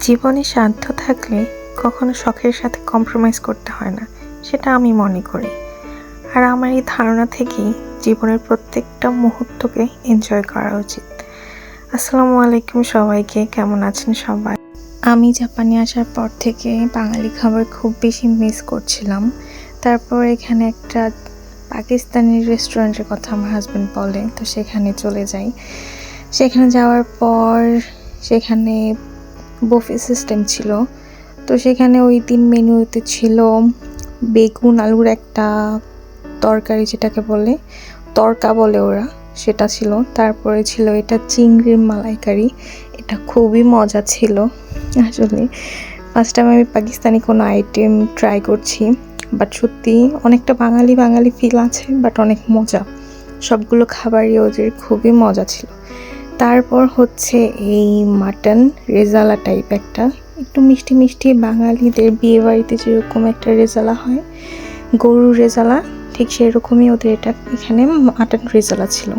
জীবনে সাধ্য থাকলে কখনো শখের সাথে কম্প্রোমাইজ করতে হয় না, সেটা আমি মনে করি। আর আমার এই ধারণা থেকেই জীবনের প্রত্যেকটা মুহূর্তকে এনজয় করা উচিত। আসসালামু আলাইকুম সবাইকে, কেমন আছেন সবাই? আমি জাপানে আসার পর থেকে বাঙালি খাবার খুব বেশি মিস করছিলাম। তারপর এখানে একটা পাকিস্তানি রেস্টুরেন্টের কথা আমার হাজব্যান্ড বলে, তো সেখানে চলে যাই। সেখানে যাওয়ার পর সেখানে বফে সিস্টেম ছিল। তো সেখানে ওই দিন মেনুতে ছিল বেগুন, আলুর একটা তরকারি যেটাকে বলে, তরকা বলে ওরা, সেটা ছিল। তারপরে ছিল এটা চিংড়ির মালাইকারি, এটা খুবই মজা ছিল। আসলে ফার্স্ট টাইম আমি পাকিস্তানি কোনো আইটেম ট্রাই করছি বাট সত্যি অনেকটা বাঙালি বাঙালি ফিল আছে বাট অনেক মজা। সবগুলো খাবারই ওদের খুবই মজা ছিল। তারপর হচ্ছে এই মাটন রেজালা টাইপ একটা। একটু মিষ্টি মিষ্টি বাঙালিদের বিয়ে বাড়িতে যেরকম একটা রেজালা হয় গরু রেজালা, ঠিক সেরকমই ওদের এটা। এখানে মাটন রেজালা ছিল।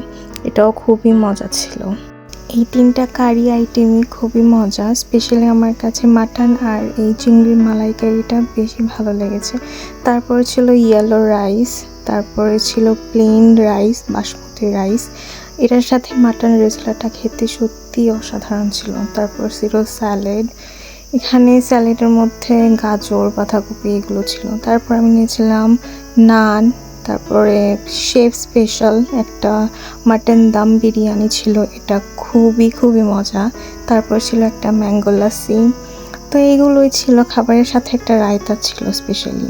এটাও খুবই মজা ছিল। এই তিনটা কারি আইটেমই খুবই মজা স্পেশালি আমার কাছে মাটন আর এই চিংড়ির মালাইকারিটা বেশি ভালো লেগেছে। তারপরে ছিল ইয়েলো রাইস তারপরে ছিল প্লেন রাইস বাসমতি রাইস এটার সাথে মাটন রেজলাটা খেতে সত্যি অসাধারণ ছিল। তারপর ছিল স্যালাড এখানে স্যালাডের মধ্যে গাজর, বাঁধাকপি এগুলো ছিল। তারপর আমি নিয়েছিলাম নান। তারপরে শেফ স্পেশাল একটা মাটন দাম বিরিয়ানি ছিল, এটা খুবই খুবই মজা। তারপর ছিল একটা ম্যাঙ্গো লাসি। তো এইগুলোই ছিল, খাবারের সাথে একটা রায়তা ছিল স্পেশালি।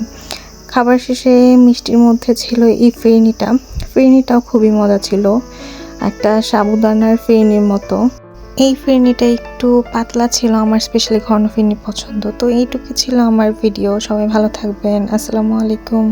খাবার শেষে মিষ্টির মধ্যে ছিল এই ফেরনিটা। ফেরনিটাও খুবই মজা ছিল, একটা সাবুদানার ফেরনির মতো। এই ফিরনিটা একটু পাতলা ছিল, আমার স্পেশালি ঘন ফিরনি পছন্দ। তো এইটুকু ছিল আমার ভিডিও, সবাই ভালো থাকবেন, আসসালামু আলাইকুম।